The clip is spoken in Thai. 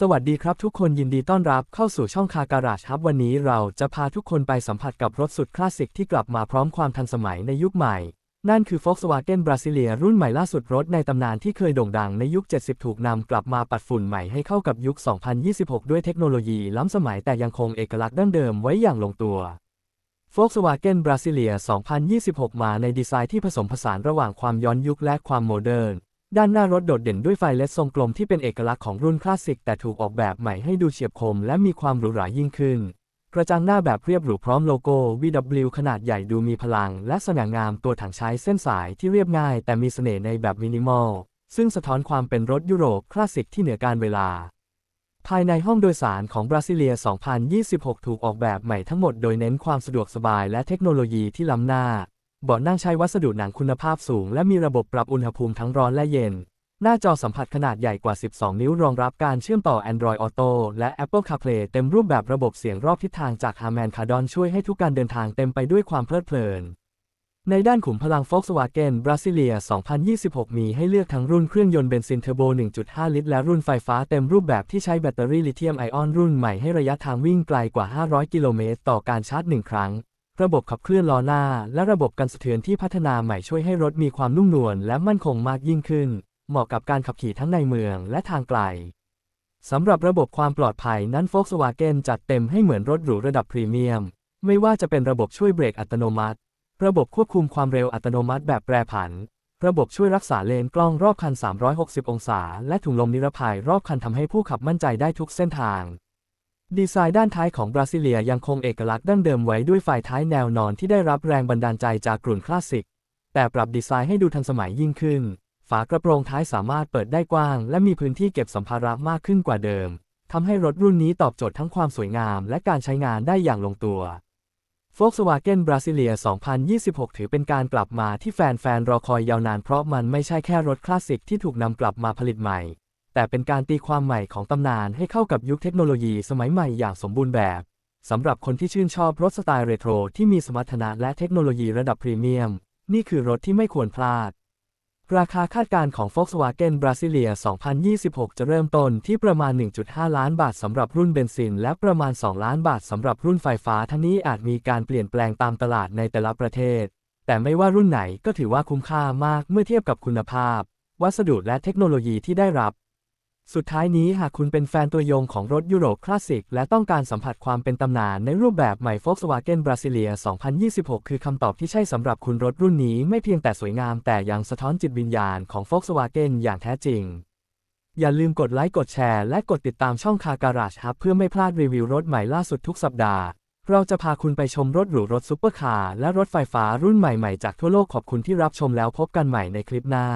สวัสดีครับทุกคนยินดีต้อนรับเข้าสู่ช่องคาการาชครับวันนี้เราจะพาทุกคนไปสัมผัสกับรถสุดคลาสสิกที่กลับมาพร้อมความทันสมัยในยุคใหม่ นั่นคือ Volkswagen Brasilia รุ่นใหม่ล่าสุดรถในตำนานที่เคยโด่งดังในยุค 70 ถูกนำกลับมาปัดฝุ่นใหม่ให้เข้ากับยุค 2026 ด้วยเทคโนโลยีล้ำสมัยแต่ยังคงเอกลักษณ์ดั้งเดิมไว้อย่างลงตัว Volkswagen Brasilia 2026 มาในดีไซน์ที่ผสมผสานระหว่างความย้อนยุคและความโมเดิร์น ด้านหน้ารถโดดเด่นด้วยไฟเลสทรงกลมที่เป็นเอกลักษณ์ของรุ่นคลาสสิกแต่ถูกออกแบบใหม่ให้ดูเฉียบคมและมีความหรูหรายิ่งขึ้น กระจังหน้าแบบเรียบหรูพร้อมโลโก้ VW ขนาดใหญ่ดูมีพลัง และสง่างามตัวถังใช้เส้นสายที่เรียบง่าย แต่มีเสน่ห์ในแบบมินิมอล ซึ่งสะท้อนความเป็นรถยุโรปคลาสสิกที่เหนือการเวลา ภายในห้องโดยสารของบราซิเลีย 2026 ถูกออกแบบใหม่ทั้งหมดโดยเน้นความสะดวกสบายและเทคโนโลยีที่ล้ำหน้า เบาะนั่งใช้วัสดุหนังคุณภาพสูง และมีระบบปรับอุณหภูมิทั้งร้อนและเย็น หน้าจอสัมผัสขนาดใหญ่กว่า 12 นิ้วรองรับการเชื่อมต่อ Android Auto และ Apple CarPlay เต็มรูปแบบระบบเสียงรอบทิศทางจาก Harman Kardon ช่วยให้ทุกการเดินทางเต็มไปด้วยความเพลิดเพลิน ในด้านขุมพลัง Volkswagen Brasilia 2026 มีให้เลือกทั้งรุ่นเครื่องยนต์เบนซินเทอร์โบ 1.5 ลิตร และรุ่นไฟฟ้าเต็มรูปแบบที่ใช้แบตเตอรี่ลิเธียมไอออนรุ่นใหม่ให้ระยะทางวิ่งไกลกว่า 500 กิโลเมตรต่อการชาร์จ 1 ครั้ง ระบบขับเคลื่อนล้อหน้า และระบบกันสะเทือนที่พัฒนาใหม่ช่วยให้รถมีความนุ่มนวลและมั่นคงมากยิ่งขึ้น เหมาะกับการขับขี่ทั้งในเมืองและทางไกล สำหรับระบบความปลอดภัยนั้น Volkswagen จัดเต็มให้เหมือนรถหรูระดับพรีเมียม ไม่ว่าจะเป็นระบบช่วยเบรกอัตโนมัติ ระบบควบคุมความเร็วอัตโนมัติแบบแปรผัน ระบบช่วยรักษาเลนกล้องรอบคัน 360 องศา และถุงลมนิรภัยรอบคันทำให้ผู้ขับมั่นใจได้ทุกเส้นทาง ดีไซน์ด้านท้ายของบราซิเลียยังคงเอกลักษณ์ดั้งเดิมไว้ด้วยไฟท้ายแนวนอนที่ได้รับแรงบันดาลใจจากกลุ่นคลาสสิก แต่ปรับดีไซน์ให้ดูทันสมัยยิ่งขึ้น ฝากระโปรงท้ายสามารถเปิดได้กว้าง และมีพื้นที่เก็บสัมภาระมากขึ้นกว่าเดิมทำให้รถรุ่นนี้ตอบโจทย์ทั้งความสวยงาม และการใช้งานได้อย่างลงตัว Volkswagen Brasilia 2026 ถือเป็นการกลับมาที่แฟนๆ รอคอยยาวนานเพราะมันไม่ใช่แค่รถคลาสสิกที่ถูกนำกลับมาผลิตใหม่ แต่เป็นการตีความใหม่ของตำนานให้เข้ากับยุคเทคโนโลยีสมัยใหม่อย่างสมบูรณ์แบบสำหรับคนที่ชื่นชอบรถสไตล์เรโทรที่มีสมรรถนะและเทคโนโลยีระดับพรีเมียม นี่คือรถที่ไม่ควรพลาด ราคาคาดการณ์ของ Volkswagen Brasilia 2026 จะเริ่มต้นที่ประมาณ 1.5 ล้านบาทสำหรับรุ่นเบนซิน และประมาณ 2 ล้านบาทสำหรับรุ่นไฟฟ้า ทั้งนี้อาจมีการเปลี่ยนแปลงตามตลาดในแต่ละประเทศ แต่ไม่ว่ารุ่นไหนก็ถือว่าคุ้มค่ามากเมื่อเทียบกับคุณภาพ วัสดุและเทคโนโลยีที่ได้รับ สุดท้ายนี้หากคุณเป็นแฟนตัวยงของรถยุโรปคลาสสิกและต้องการสัมผัสความเป็นตำนานในรูปแบบใหม่ Volkswagen Brasilia 2026 คือคำตอบที่ใช่สำหรับคุณรถรุ่นนี้ไม่เพียงแต่สวยงามแต่ยังสะท้อนจิตวิญญาณของ Volkswagen อย่างแท้จริง อย่าลืมกดไลค์กดแชร์และกดติดตามช่องคาการาชครับเพื่อไม่พลาดรีวิวรถใหม่ล่าสุดทุกสัปดาห์ เราจะพาคุณไปชมรถหรูรถซุปเปอร์คาร์และรถไฟฟ้ารุ่นใหม่ๆจากทั่วโลกขอบคุณที่รับชมแล้วพบกันใหม่ในคลิปหน้า